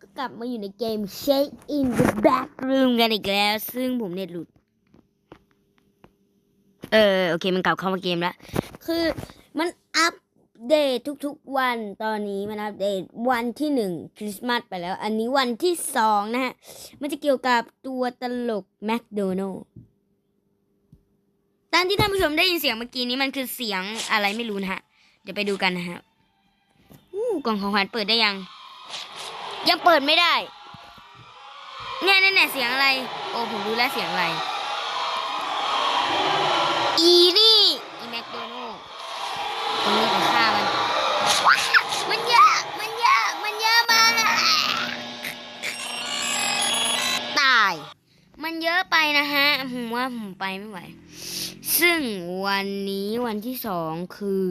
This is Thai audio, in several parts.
ก็กลับมาอยู่ในเกม Shake in the Backroom กันอีกแล้ว ซึ่งผมเน็ตหลุด เออ โอเค มันกลับเข้ามาเกมแล้ว คือมันอัปเดตทุกๆวันตอนนี้มันอัปเดตวันที่หนึ่งคริสต์มาสไปแล้ว อันนี้วันที่สองนะฮะ มันจะเกี่ยวกับตัวตลกแมคโดนัลล์ตามที่ท่านผู้ชมได้ยินเสียงเมื่อกี้นี้มันคือเสียงอะไรไม่รู้นะฮะ เดี๋ยวไปดูกันนะฮะอู้กล่องของขวัญเปิดได้ยัง ยังเปิดไม่ได้เนี่ยเนี่ยเนี่ยเสียงอะไร โอ้ผมรู้แล้วเสียงอะไร อีนี่อีแมคโดนัลล์ตรงนี้ไปฆ่ามัน มันเยอะมันเยอะมันเยอะมากตาย มันเยอะไปนะฮะผมว่าผมไปไม่ไหว ซึ่งวันนี้วันที่สองคือ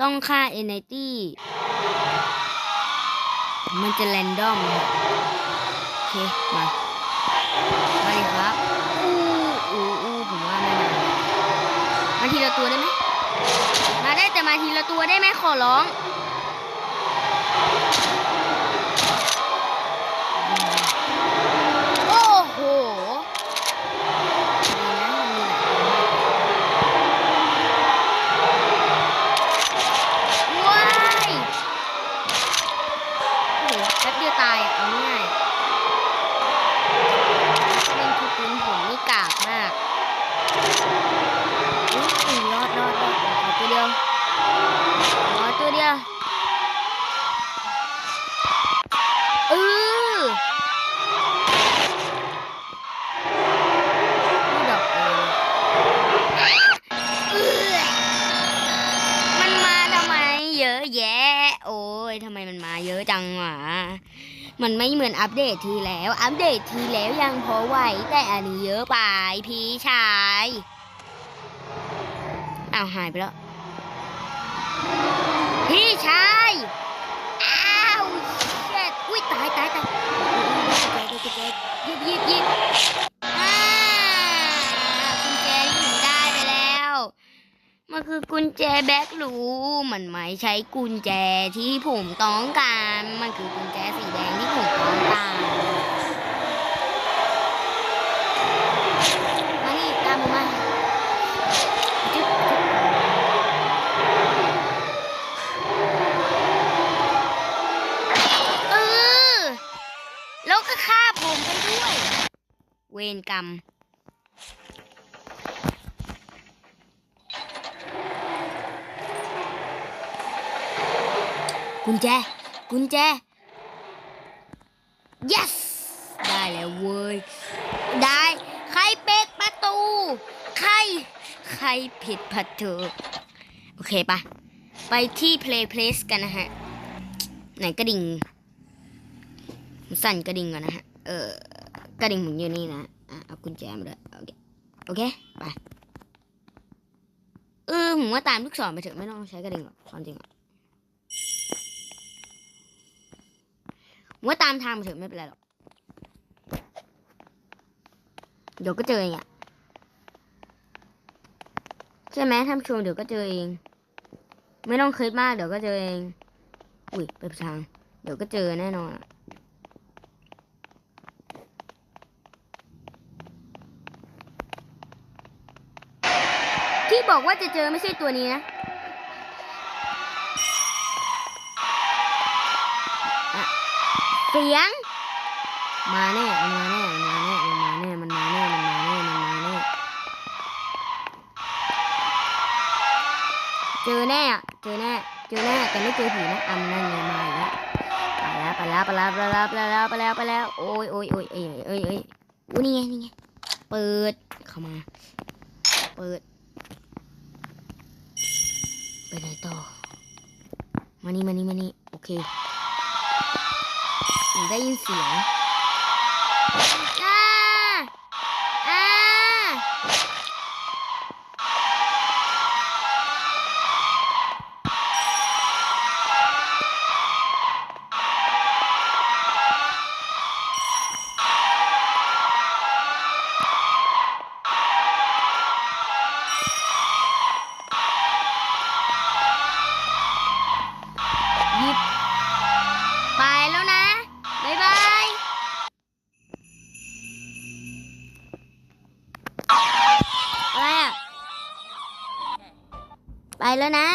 ต้องฆ่าเอเนตี้ มันจะแรนดอมโอเค มาไปครับอู้อู้อู้ผมว่าไม่มามาทีละตัวได้ไหมมาได้แต่มาทีละตัวได้ไหมขอร้อง โอ้โหดีนะมันมีหลายตัวว้ายโอ้โหแป๊บเดียวตายอะ เอาง่ายเล่นทุกปืนผมนี่กากมากอุ๊ยรอดรอดรอดขอตัวเดียวขอตัวเดียวเออ พูดออกเองเอื้อมันมาทำไม เยอะแยะ โอ้ยทำไมมันมา เยอะจังหวะมันไม่เหมือนอัปเดตทีแล้ว อัปเดตทีแล้วยังพอไหวแต่อันนี้เยอะไปพี่ชายอ้าวหายไปแล้ว พี่ชายอ้าวเช็ดอุ้ยตายตายตายยิบยิบยิบ มันคือกุญแจแบ็ครูมันไม่ใช่กุญแจที่ผมต้องการ มันคือกุญแจสีแดงที่ผมต้องการมานี่ตามผมมาเออแล้วก็ฆ่าผมกันด้วย เวรกรรม กุญแจ กุญแจ yes ได้แล้วเว้ย ได้ ใครเปิดประตู ใคร ใครผิดประตู โอเคปะ ไปที่ play place กันนะฮะ ไหนกระดิ่ง สั่นกระดิ่งก่อนนะฮะ เออกระดิ่งผมอยู่นี่นะอะเอากุญแจมาเลยโอเค โอเค ไป เออผมว่าตามลูกศรไปเถอะไม่ต้องใช้กระดิ่งหรอกความจริงอะ ผมว่าตามทางไปเถอะไม่เป็นไรหรอก เดี๋ยวก็เจอเองอะใช่ไหมท่านผู้ชมเดี๋ยวก็เจอเอง ไม่ต้องคิดมากเดี๋ยวก็เจอเอง อุ้ยไปทาง เดี๋ยวก็เจอแน่นอนอะที่บอกว่าจะเจอไม่ใช่ตัวนี้นะ เสียง มาแน่มาแน่มาแน่มาแน่มันมาแน่มันมาแน่มันมาแน่เจอแน่อะเจอแน่เจอแน่แต่ไม่เจอผีนะอำนั่นไงมาอีกแล้วไปแล้วไปแล้วไปแล้วไปแล้วไปแล้วไปแล้วไปแล้วโอ้ยโอ้ยโอ้ยเอ้ยเอ้ยเอ้ยอุ้นี่ไงนี่ไงเปิดเข้ามา เปิดไปไหนต่อมานี่มานี่มานี่โอเค ผมได้ ไปแล้วนะ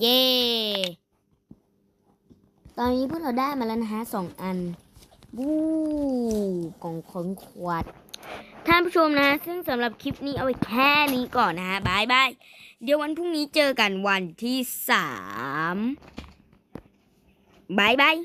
เย้ตอนนี้พวกเราได้มาแล้วนะฮะสองอัน บูกล่องของขวดท่านผู้ชมนะ ซึ่งสำหรับคลิปนี้เอาไว้แค่นี้ก่อนนะฮะบายบาย เดี๋ยววันพรุ่งนี้เจอกันวันที่สามบายบาย